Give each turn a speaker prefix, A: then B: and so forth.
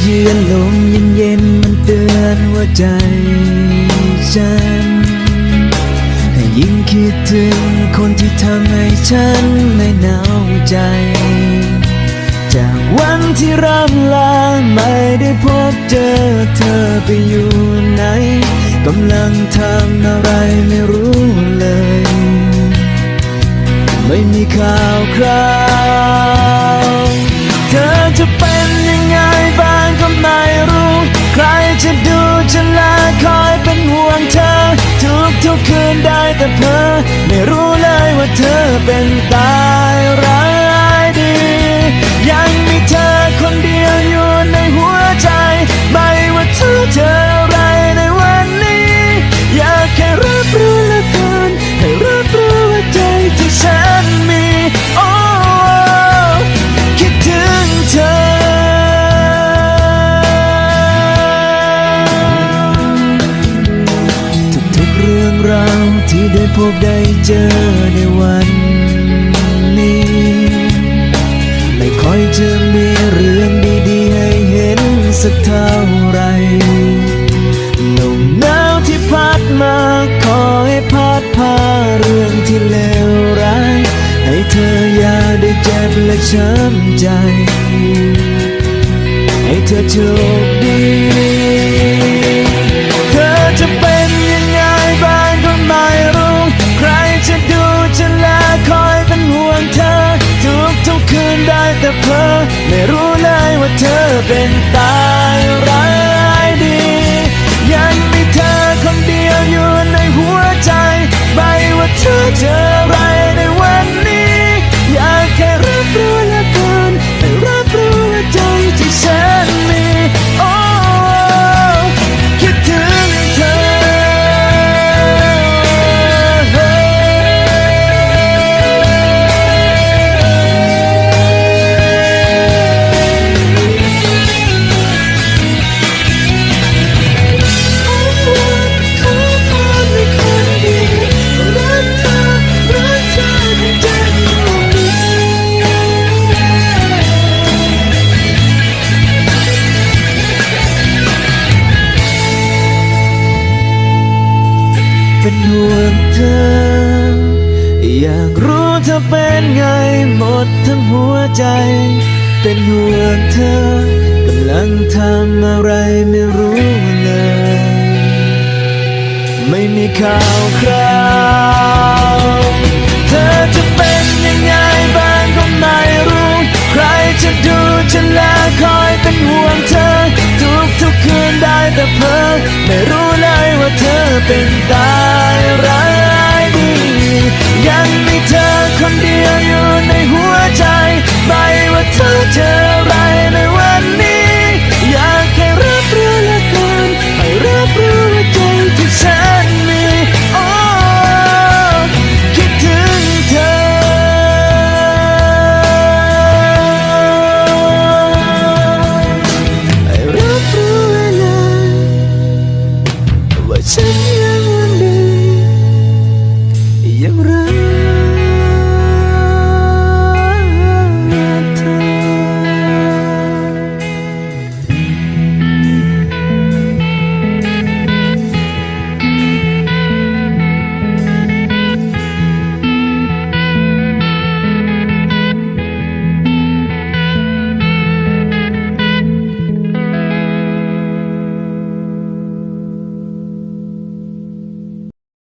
A: เยือนลมเย็นเย็นมันเตือนว่าใจฉันยิ่งคิดถึงคนที่ทำให้ฉันไม่หนาวใจ จากวันที่ร่ำลาไม่ได้พบเจอเธอไปอยู่ไหนกำลังทำอะไร เป็นตายร้ายดี ยังมีเธอคนเดียวอยู่ในหัวใจ ไม่ว่าเธอเจออะไรในวันนี้ อยากแค่รับรู้ละกันให้รับรู้ว่าใจที่ฉันมีโอ้คิดถึงเธอทุกๆเรื่องราวที่ได้พบได้เจอในวัน จะมีเรื่องดีๆให้เห็นสักเท่าไรลมหนาวที่พัดมาขอให้พัดพาเรื่องที่เลวร้าย ให้เธออย่าได้เจ็บและช้ำใจ ให้เธอโชคดีเธอจะเป็นยังไงบ้างก็ไม่รู้ ใครจะดูจะแลคอยเป็นห่วงเธอทุกทุกคืนได้แต่เพ้อ ไม่รู้เลยว่าเธอเป็นตา อ อยากรู้เธอเป็นไงหมดทั้งหัวใจ เป็นห่วงเธอกำลังทำอะไรไม่รู้เลย ไม่มีข่าวคราว เธอจะเป็นยังไงบ้างก็ไม่รู้ ใครจะดูจะแลคอยเป็นห่วงเธอ ทุกทุกคืนได้แต่เพ้อไม่รู้เลยว่าเธอเป็นตา ใ